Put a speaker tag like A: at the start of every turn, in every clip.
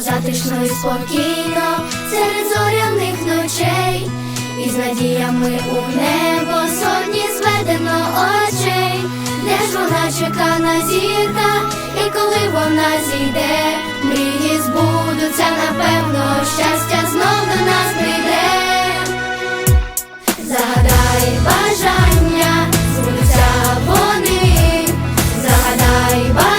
A: затишно і спокійно серед зоряних ночей, і з надіями у небо сотні зведено очей, де ж вона чекана зірка, і коли вона зійде, мрії збудуться, напевно, щастя знов до нас прийде. Загадай бажання, збудуться вони, загадай бажання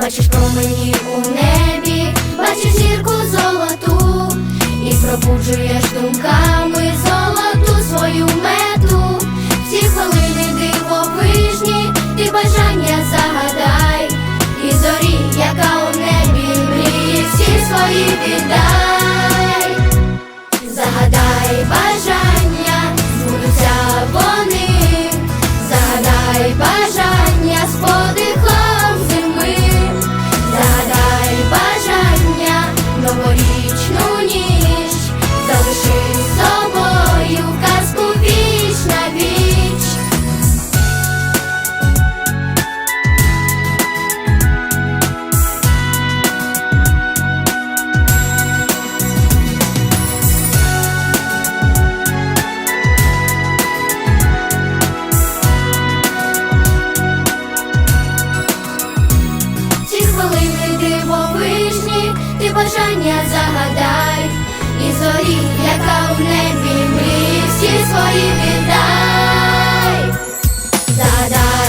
A: Бачиш промені у небі, бачиш зірку золоту, і пробуджуєш думками бажання загадай, і зорі, яка в небі мрії всі свої віддай. Загадай